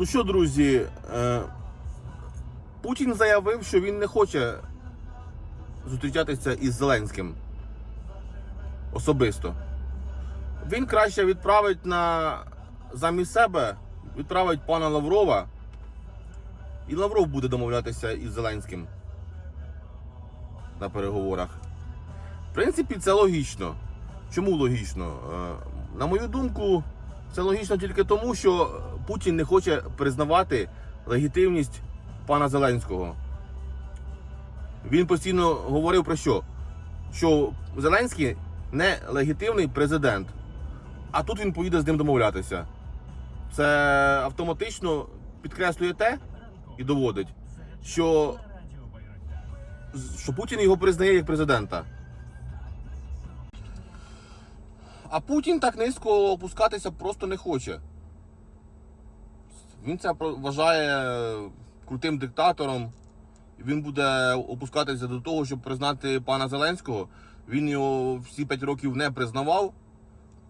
Ну що, друзі, е, Путін заявив, що він не хоче зустрічатися із Зеленським особисто. Він краще відправить на замість себе, відправить пана Лаврова, і Лавров буде домовлятися із Зеленським на переговорах. В принципі, це логічно. Чому логічно? Е, На мою думку, це логічно тільки тому, що Путін не хоче признавати легітимність пана Зеленського. Він постійно говорив про що? Що Зеленський не легітимний президент. А тут він поїде з ним домовлятися. Це автоматично підкреслює те і доводить, що, що Путін його признає як президента. А Путін так низько опускатися просто не хоче. Він це вважає крутим диктатором. Він буде опускатися до того, щоб признати пана Зеленського. Він його всі 5 років не признавав.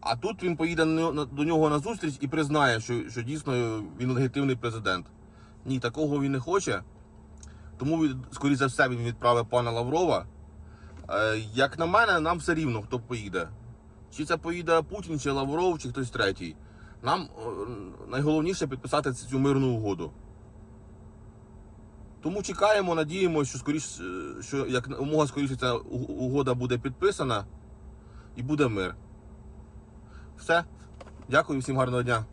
А тут він поїде до нього на зустріч і признає, що, що дійсно він легітимний президент. Ні, такого він не хоче. Тому, скоріше за все, він відправив пана Лаврова. Е, Як на мене, нам все рівно, хто поїде. Чи це поїде Путін, чи Лавров, чи хтось третій. Нам найголовніше підписати цю мирну угоду. Тому чекаємо, надіємося, що скоріш, е, що як умога скоріше ця угода буде підписана і буде мир. Все. Дякую всім гарного дня.